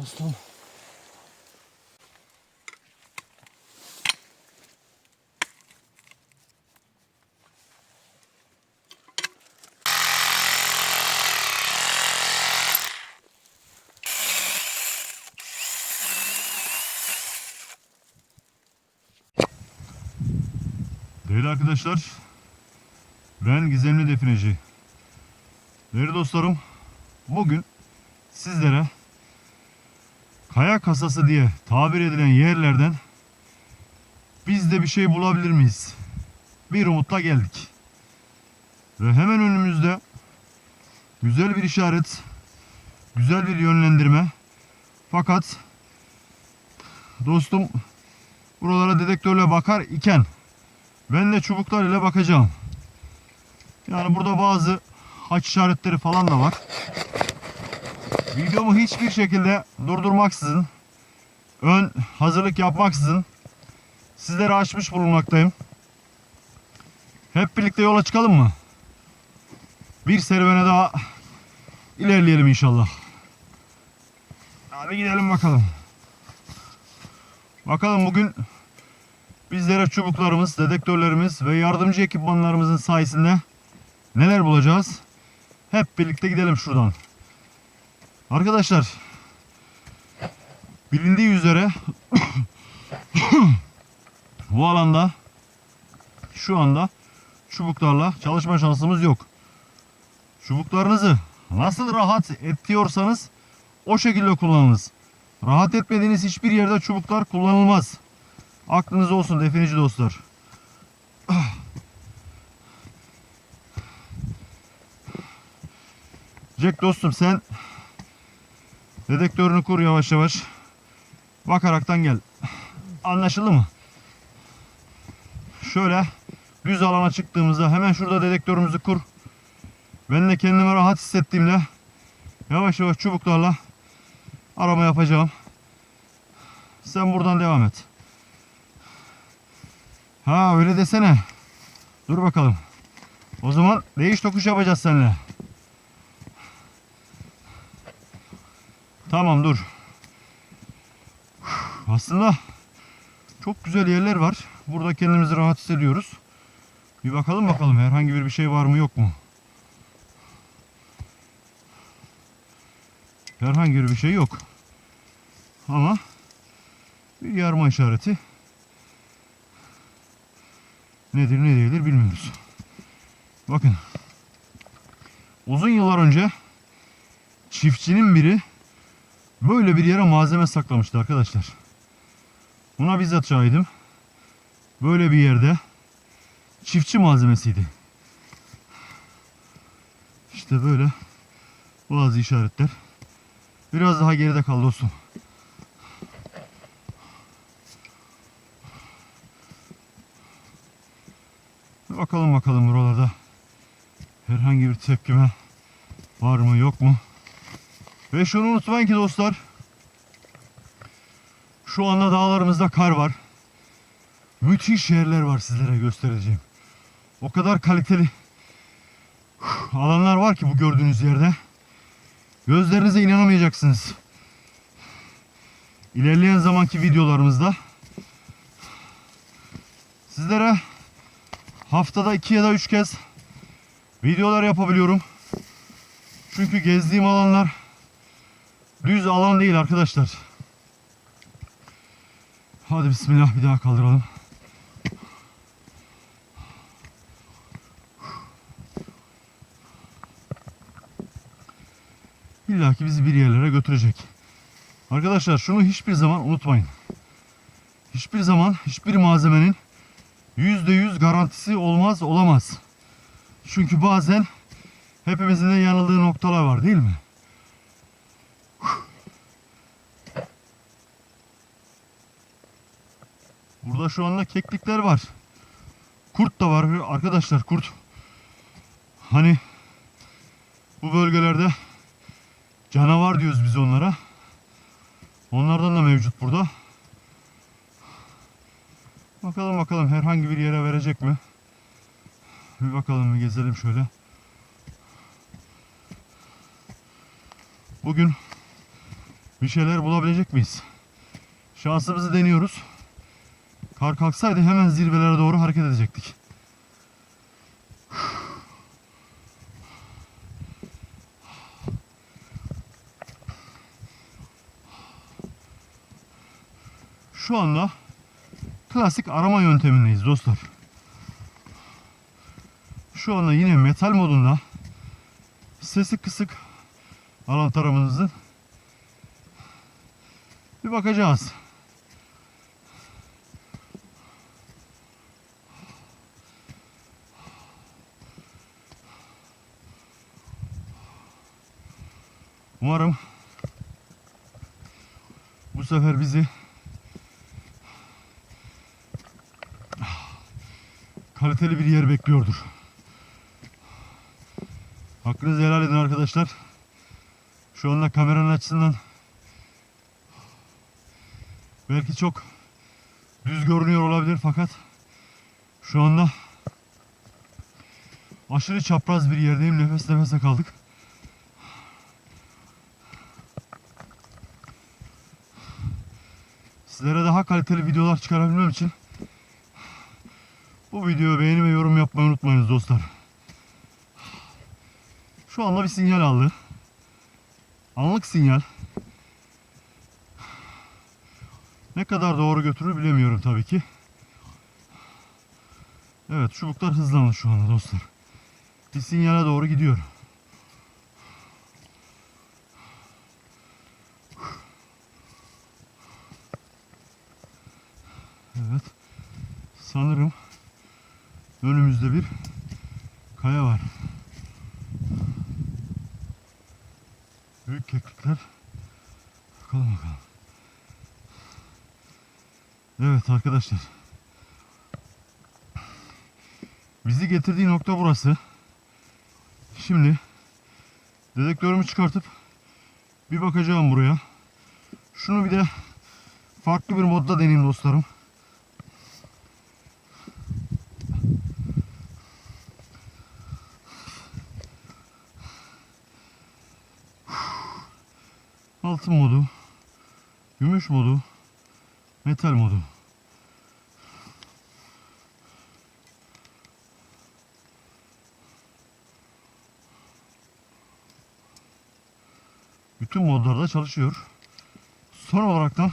dostum. Değerli arkadaşlar, ben Gizemli Defineci. Değerli dostlarım, bugün sizlere kaya kasası diye tabir edilen yerlerden biz de bir şey bulabilir miyiz? Bir umutla geldik. Ve hemen önümüzde güzel bir işaret, güzel bir yönlendirme. Fakat dostum buralara dedektörle bakar iken ben de çubuklar ile bakacağım. Yani burada bazı haç işaretleri falan da var. Videomu hiçbir şekilde durdurmaksızın, ön hazırlık yapmaksızın sizlere açmış bulunmaktayım. Hep birlikte yola çıkalım mı? Bir serüvene daha ilerleyelim inşallah. Hadi gidelim bakalım. Bakalım bugün Bizlere çubuklarımız, dedektörlerimiz ve yardımcı ekipmanlarımızın sayesinde neler bulacağız? Hep birlikte gidelim şuradan. Arkadaşlar bilindiği üzere bu alanda şu anda çubuklarla çalışma şansımız yok. Çubuklarınızı nasıl rahat ediyorsanız o şekilde kullanınız. Rahat etmediğiniz hiçbir yerde çubuklar kullanılmaz. Aklınızda olsun definici dostlar. Jack dostum sen dedektörünü kur yavaş yavaş. Bakaraktan gel. Anlaşıldı mı? Şöyle düz alana çıktığımızda hemen şurada dedektörümüzü kur. Ben de kendimi rahat hissettiğimde yavaş yavaş çubuklarla arama yapacağım. Sen buradan devam et. Ha öyle desene. Dur bakalım. O zaman değiş tokuş yapacağız seninle. Tamam dur. Aslında çok güzel yerler var. Burada kendimizi rahat hissediyoruz. Bir bakalım bakalım herhangi bir bir şey var mı yok mu? Herhangi bir şey yok. Ama bir yarma işareti nedir ne değildir bilmiyoruz. Bakın. Uzun yıllar önce çiftçinin biri böyle bir yere malzeme saklamıştı arkadaşlar. Buna bizzat şahidim. Böyle bir yerde çiftçi malzemesiydi. İşte böyle bazı işaretler. Biraz daha geride kal dostum. Bakalım bakalım buralarda herhangi bir tepkime var mı yok mu? Ve şunu unutmayın ki dostlar şu anda dağlarımızda kar var. Müthiş yerler var sizlere göstereceğim. O kadar kaliteli alanlar var ki bu gördüğünüz yerde. Gözlerinize inanamayacaksınız. İlerleyen zamanki videolarımızda sizlere haftada iki ya da üç kez videolar yapabiliyorum. Çünkü gezdiğim alanlar düz alan değil arkadaşlar. Hadi bismillah bir daha kaldıralım. İlla ki bizi bir yerlere götürecek. Arkadaşlar şunu hiçbir zaman unutmayın. Hiçbir zaman hiçbir malzemenin %100 garantisi olmaz olamaz. Çünkü bazen hepimizin de yanıldığı noktalar var değil mi? Şu anda keklikler var. Kurt da var arkadaşlar kurt. Hani bu bölgelerde canavar diyoruz biz onlara. Onlardan da mevcut burada. Bakalım bakalım herhangi bir yere verecek mi? Bir bakalım bir gezelim şöyle. Bugün bir şeyler bulabilecek miyiz? Şansımızı deniyoruz. Kar kalksaydı hemen zirvelere doğru hareket edecektik. Şu anda klasik arama yöntemindeyiz dostlar. Şu anda yine metal modunda sesi kısık anahtarımızın bir bakacağız. Umarım bu sefer bizi kaliteli bir yer bekliyordur. Hakkınızı helal edin arkadaşlar. Şu anda kameranın açısından belki çok düz görünüyor olabilir fakat şu anda aşırı çapraz bir yerdeyim. Nefes nefese kaldık. Sizlere daha kaliteli videolar çıkarabilmem için bu videoyu beğeni ve yorum yapmayı unutmayınız dostlar. Şu anda bir sinyal aldı. Anlık sinyal. Ne kadar doğru götürür bilemiyorum tabii ki. Evet çubuklar hızlandı şu anda dostlar. Bir sinyale doğru gidiyor. Evet. Sanırım önümüzde bir kaya var. Büyük keklikler. Bakalım bakalım. Evet arkadaşlar. Bizi getirdiği nokta burası. Şimdi dedektörümü çıkartıp bir bakacağım buraya. Şunu bir de farklı bir modda deneyeyim dostlarım. Altın modu, gümüş modu, metal modu. Bütün modlarda çalışıyor. Son olarak da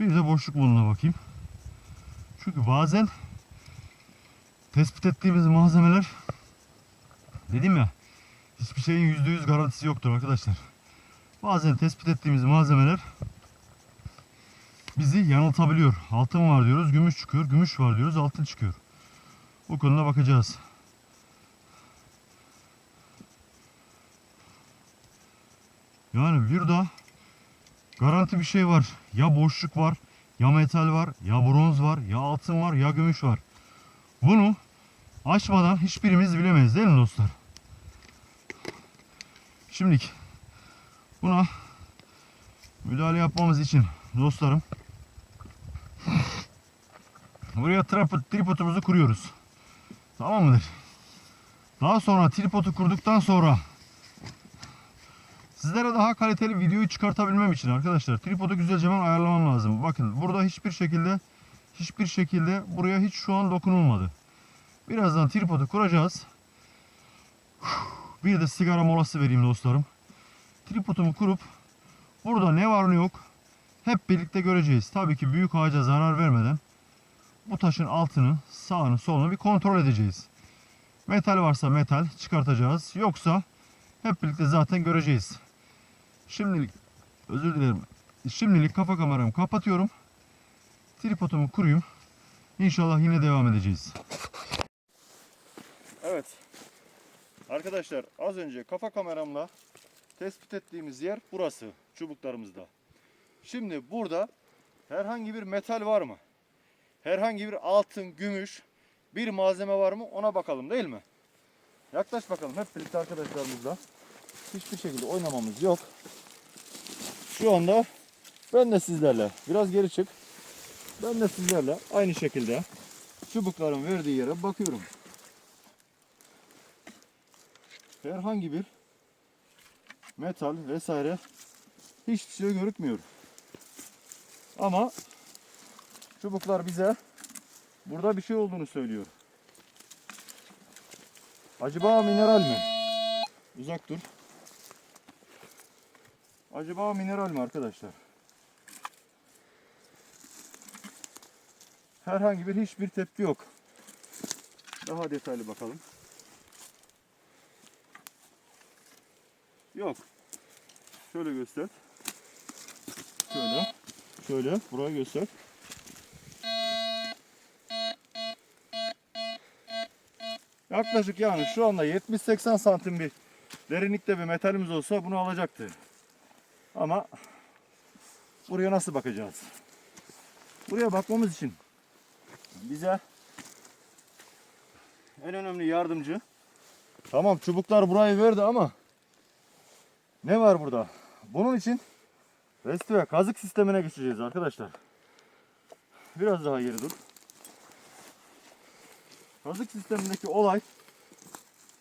bir de boşluk moduna bakayım. Çünkü bazen tespit ettiğimiz malzemeler dedim ya hiçbir şeyin yüzde yüz garantisi yoktur arkadaşlar. Bazen tespit ettiğimiz malzemeler bizi yanıltabiliyor. Altın var diyoruz, gümüş çıkıyor. Gümüş var diyoruz, altın çıkıyor. Bu konuda bakacağız. Yani bir de garanti bir şey var. Ya boşluk var, ya metal var, ya bronz var, ya altın var, ya gümüş var. Bunu açmadan hiçbirimiz bilemeyiz değil mi dostlar? Şimdilik buna müdahale yapmamız için dostlarım buraya tripod, tripodumuzu kuruyoruz. Tamam mıdır? Daha sonra tripodu kurduktan sonra sizlere daha kaliteli videoyu çıkartabilmem için arkadaşlar tripodu güzelce ben ayarlamam lazım. Bakın burada hiçbir şekilde hiçbir şekilde buraya hiç şu an dokunulmadı. Birazdan tripodu kuracağız. Bir de sigara molası vereyim dostlarım. Tripodumu kurup burada ne var ne yok hep birlikte göreceğiz. Tabii ki büyük ağaca zarar vermeden bu taşın altını, sağını, solunu bir kontrol edeceğiz. Metal varsa metal çıkartacağız. Yoksa hep birlikte zaten göreceğiz. Şimdilik özür dilerim. Şimdilik kafa kameramı kapatıyorum. Tripodumu kuruyum. İnşallah yine devam edeceğiz. Evet. Arkadaşlar az önce kafa kameramla tespit ettiğimiz yer burası. Çubuklarımızda. Şimdi burada herhangi bir metal var mı? Herhangi bir altın, gümüş bir malzeme var mı? Ona bakalım değil mi? Yaklaş bakalım hep birlikte arkadaşlarımızla. Hiçbir şekilde oynamamız yok. Şu anda ben de sizlerle biraz geri çık. Ben de sizlerle aynı şekilde çubukların verdiği yere bakıyorum. Herhangi bir metal vesaire hiçbir şey görükmüyor. Ama çubuklar bize burada bir şey olduğunu söylüyor. Acaba mineral mi? Uzak dur. Acaba mineral mi arkadaşlar? Herhangi bir hiçbir tepki yok. Daha detaylı bakalım. Yok. Şöyle göster. Şöyle. Şöyle. Buraya göster. Yaklaşık yani şu anda 70-80 santim bir derinlikte bir metalimiz olsa bunu alacaktı. Ama buraya nasıl bakacağız? Buraya bakmamız için bize en önemli yardımcı tamam çubuklar burayı verdi ama ne var burada? Bunun için resti ve kazık sistemine geçeceğiz arkadaşlar. Biraz daha geri dur. Kazık sistemindeki olay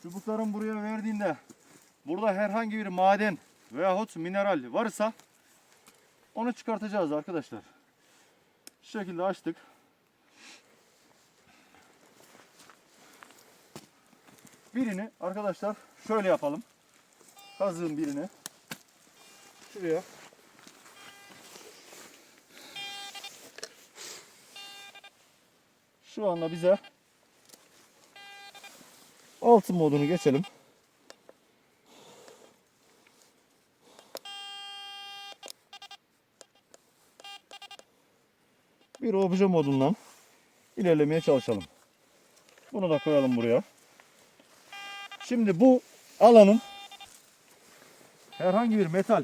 çubukların buraya verdiğinde burada herhangi bir maden veyahut mineral varsa onu çıkartacağız arkadaşlar. Şu şekilde açtık. Birini arkadaşlar şöyle yapalım. Kazığın birini şuraya şu anda bize altın modunu geçelim. Bir obje modundan ilerlemeye çalışalım. Bunu da koyalım buraya. Şimdi bu alanın herhangi bir metal,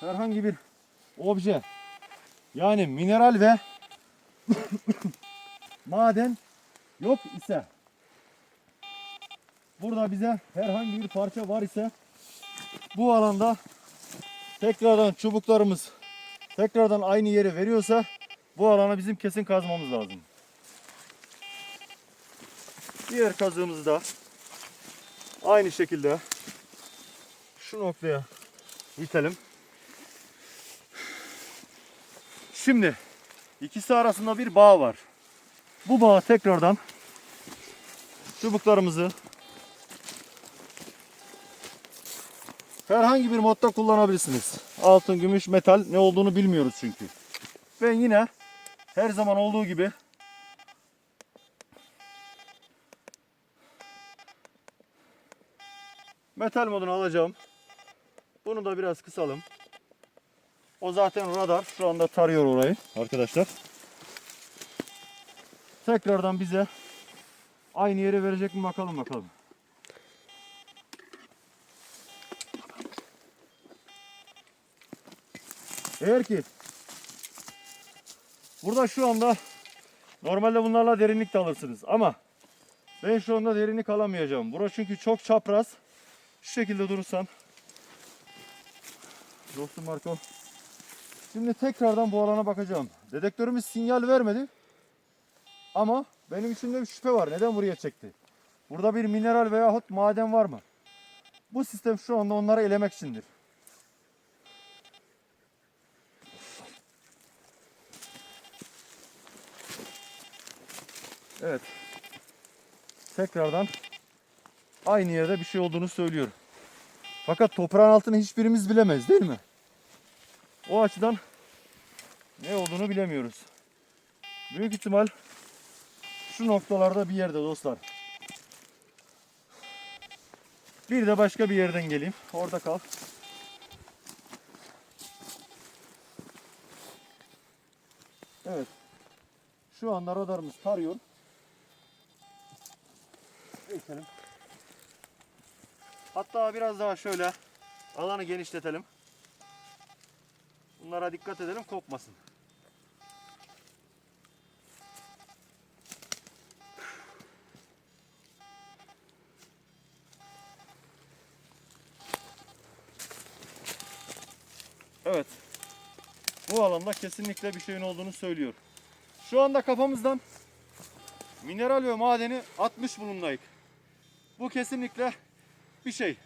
herhangi bir obje yani mineral ve maden yok ise burada bize herhangi bir parça var ise bu alanda tekrardan çubuklarımız tekrardan aynı yere veriyorsa bu alana bizim kesin kazmamız lazım. Diğer kazığımızı da aynı şekilde şu noktaya itelim. Şimdi ikisi arasında bir bağ var. Bu bağı tekrardan çubuklarımızı herhangi bir modda kullanabilirsiniz. Altın, gümüş, metal ne olduğunu bilmiyoruz çünkü. Ben yine her zaman olduğu gibi metal modunu alacağım. Bunu da biraz kısalım. O zaten radar şu anda tarıyor orayı arkadaşlar. Tekrardan bize aynı yere verecek mi bakalım bakalım. Eğer ki burada şu anda normalde bunlarla derinlik de alırsınız ama ben şu anda derinlik alamayacağım. Burası çünkü çok çapraz. Şu şekilde durursan Dostum Marco. Şimdi tekrardan bu alana bakacağım. Dedektörümüz sinyal vermedi. Ama benim içimde bir şüphe var. Neden buraya çekti? Burada bir mineral veyahut maden var mı? Bu sistem şu anda onları elemek içindir. Evet. Tekrardan aynı yerde bir şey olduğunu söylüyor. Fakat toprağın altını hiçbirimiz bilemez değil mi? O açıdan ne olduğunu bilemiyoruz. Büyük ihtimal şu noktalarda bir yerde dostlar. Bir de başka bir yerden geleyim. Orada kal. Evet. Şu anda radarımız tarıyor. Geçelim. Hatta biraz daha şöyle alanı genişletelim. Bunlara dikkat edelim kopmasın. Evet. Bu alanda kesinlikle bir şeyin olduğunu söylüyor. Şu anda kafamızdan mineral ve madeni atmış bulundayız. Bu kesinlikle bir şey.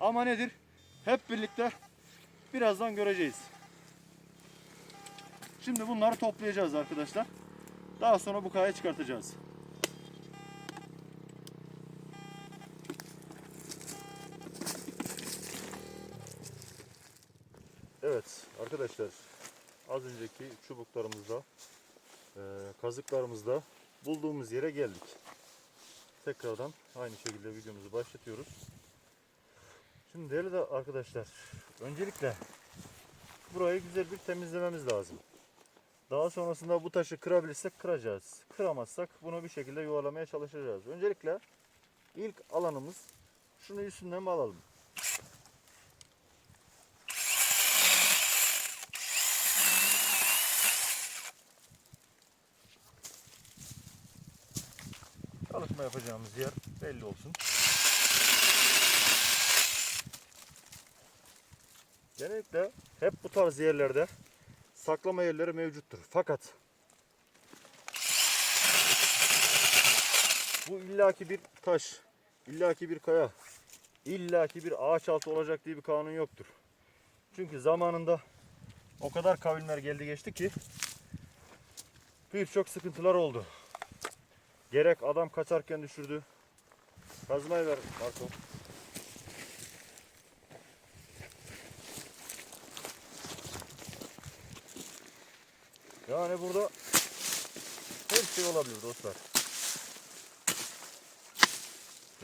Ama nedir? Hep birlikte birazdan göreceğiz. Şimdi bunları toplayacağız arkadaşlar. Daha sonra bu kaya çıkartacağız. Evet arkadaşlar az önceki çubuklarımızda e, kazıklarımızda bulduğumuz yere geldik. Tekrardan aynı şekilde videomuzu başlatıyoruz. Şimdi değerli de arkadaşlar öncelikle burayı güzel bir temizlememiz lazım. Daha sonrasında bu taşı kırabilirsek kıracağız. Kıramazsak bunu bir şekilde yuvarlamaya çalışacağız. Öncelikle ilk alanımız şunu üstünden mi alalım? Çalışma yapacağımız yer belli olsun. Genellikle hep bu tarz yerlerde saklama yerleri mevcuttur. Fakat bu illaki bir taş, illaki bir kaya, illaki bir ağaç altı olacak diye bir kanun yoktur. Çünkü zamanında o kadar kavimler geldi geçti ki birçok sıkıntılar oldu. Gerek adam kaçarken düşürdü. Kazmayı ver Marco. Yani burada her şey olabilir dostlar.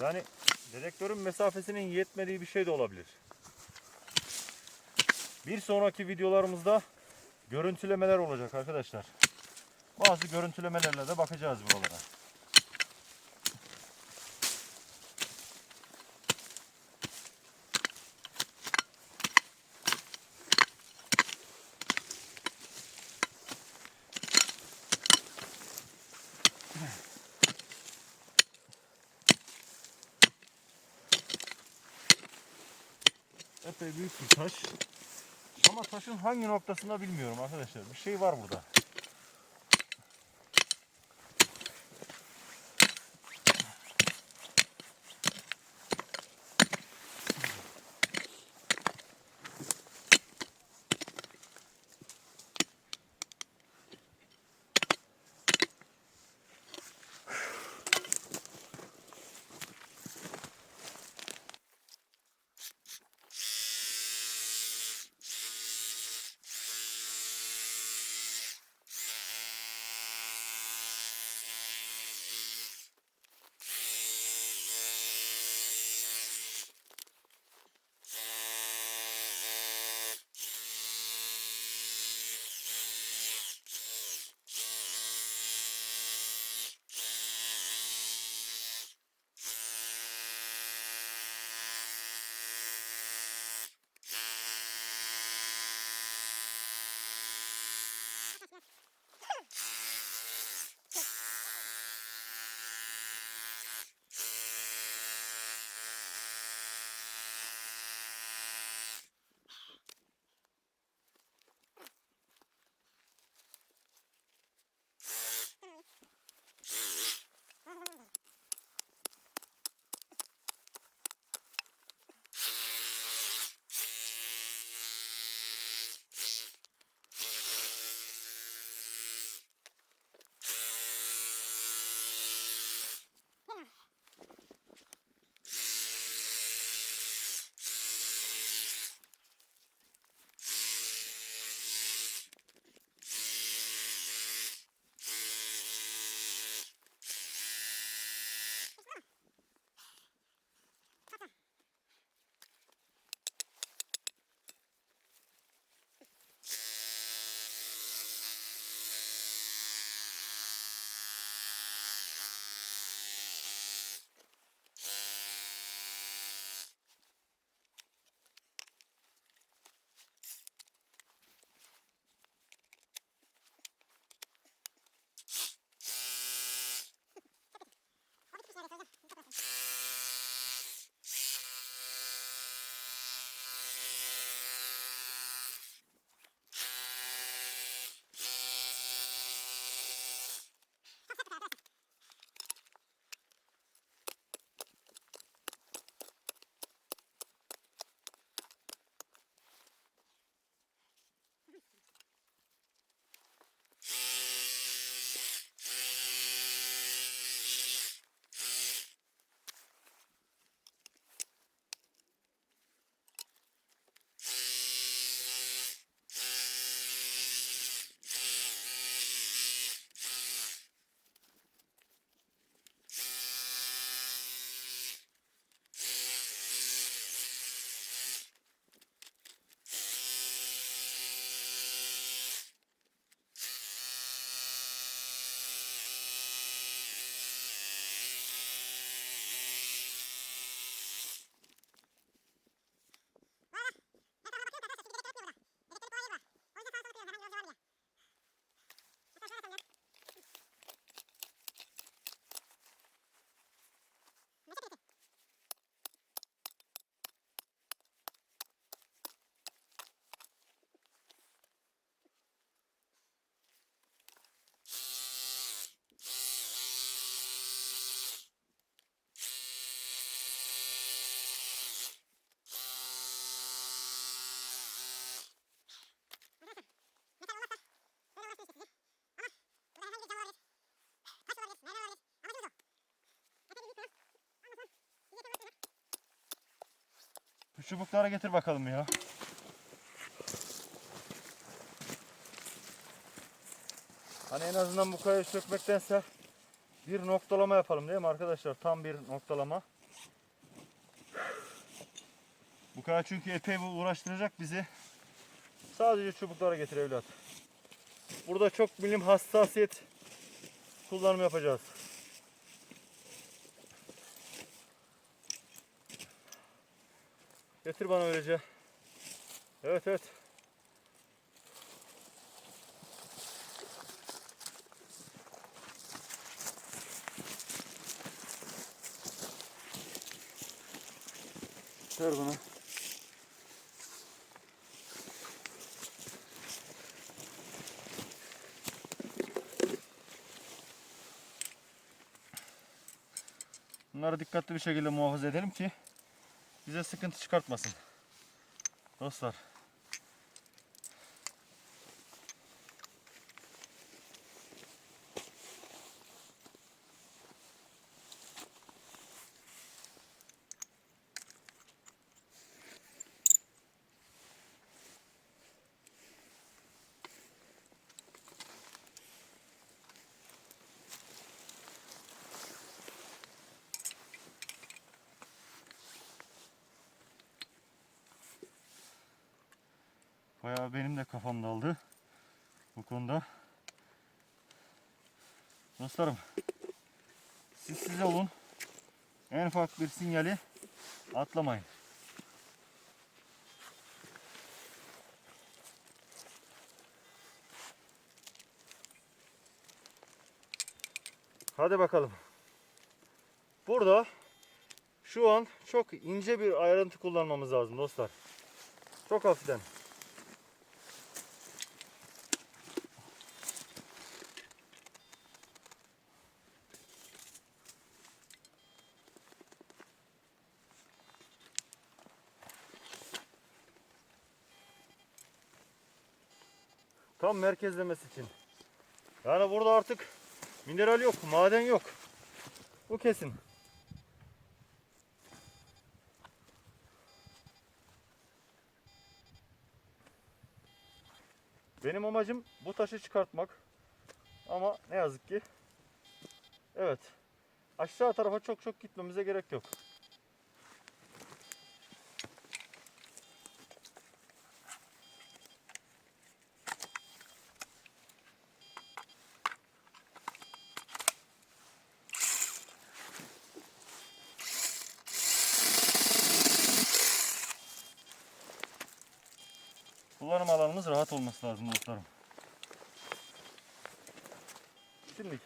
Yani dedektörün mesafesinin yetmediği bir şey de olabilir. Bir sonraki videolarımızda görüntülemeler olacak arkadaşlar. Bazı görüntülemelerle de bakacağız buralara. Büyük bir taş. Ama taşın hangi noktasında bilmiyorum arkadaşlar. Bir şey var burada. Çubuklara getir bakalım ya. Hani en azından bu kayayı sökmektense bir noktalama yapalım değil mi arkadaşlar? Tam bir noktalama. Bu kaya çünkü epey uğraştıracak bizi. Sadece çubuklara getir evlat. Burada çok milim hassasiyet kullanımı yapacağız. Getir bana öylece. Evet evet. Ver bana. Bunları dikkatli bir şekilde muhafaza edelim ki bize sıkıntı çıkartmasın. Dostlar. Benim de kafam daldı bu konuda. Dostlarım siz size olun. En ufak bir sinyali atlamayın. Hadi bakalım. Burada şu an çok ince bir ayrıntı kullanmamız lazım dostlar. Çok hafiften. Tam merkezlemesi için. Yani burada artık mineral yok, maden yok. Bu kesin. Benim amacım bu taşı çıkartmak. Ama ne yazık ki evet. Aşağı tarafa çok çok gitmemize gerek yok. Kullanım alanımız rahat olması lazım dostlarım. Şimdi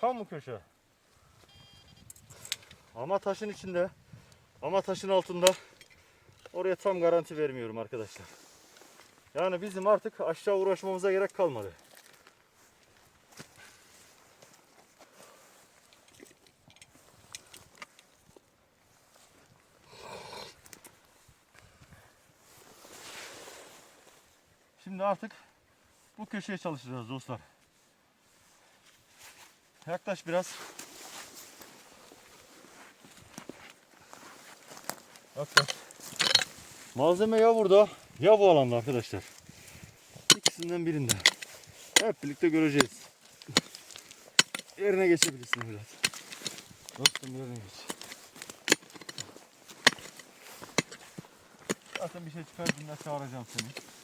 Tam bu köşe. Ama taşın içinde, ama taşın altında oraya tam garanti vermiyorum arkadaşlar. Yani bizim artık aşağı uğraşmamıza gerek kalmadı. Şimdi artık bu köşeye çalışacağız dostlar. Yaklaş biraz. Yaklaş. Malzeme ya burada ya bu alanda arkadaşlar. İkisinden birinde. Hep birlikte göreceğiz. Yerine geçebilirsin evlat. Dostum yerine geç. Zaten bir şey çıkardığında çağıracağım seni.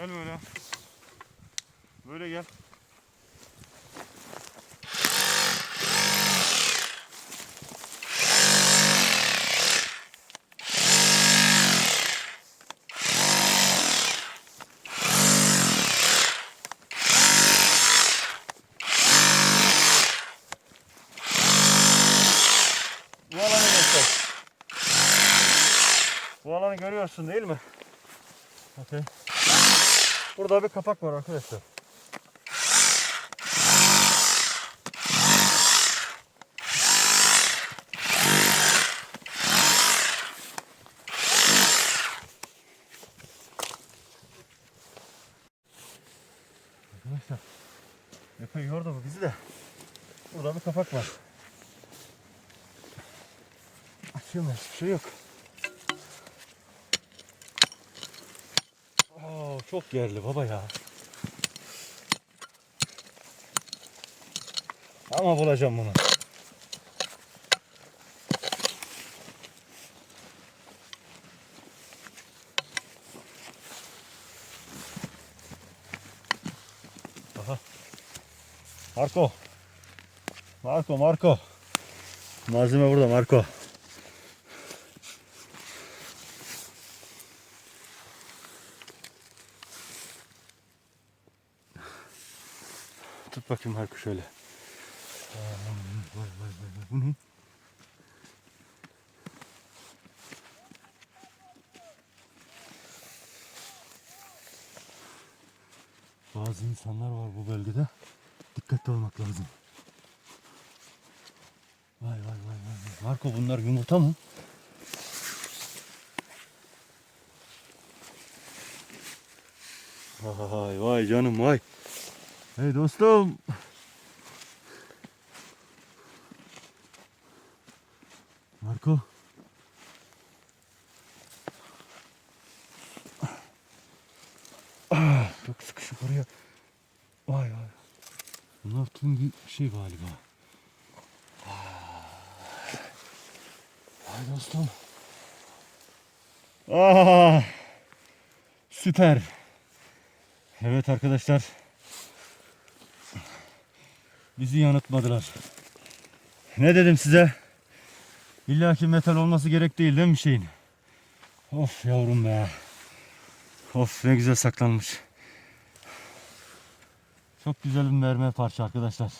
Gel böyle. Böyle gel. Bu alanı göster. Bu görüyorsun değil mi? Okey. Burada bir kapak var arkadaşlar. Arkadaşlar epey yordu bu bizi de. Burada bir kapak var. Açıyorum hiçbir şey yok. Çok yerli baba ya. Ama bulacağım bunu. Aha. Marco. Marco, Marco. Malzeme burada Marco. Bakayım Marco şöyle. Bazı insanlar var bu bölgede. Dikkatli olmak lazım. Vay vay vay. vay. Marco bunlar yumurta mı? Vay vay canım vay. Hey dostum. Marco. Ah, çok sıkışık oraya. Vay vay. Bunlar tüm bir şey galiba. Vay dostum. Ah, süper. Evet arkadaşlar. Bizi yanıltmadılar. Ne dedim size? İlla ki metal olması gerek değil değil mi şeyin? Of yavrum be. Of ne güzel saklanmış. Çok güzel bir mermer parça arkadaşlar.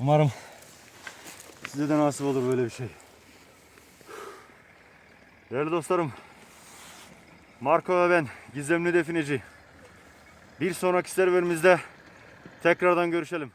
Umarım size de nasip olur böyle bir şey. Değerli dostlarım. Marco ve ben gizemli defineci. Bir sonraki serverimizde tekrardan görüşelim.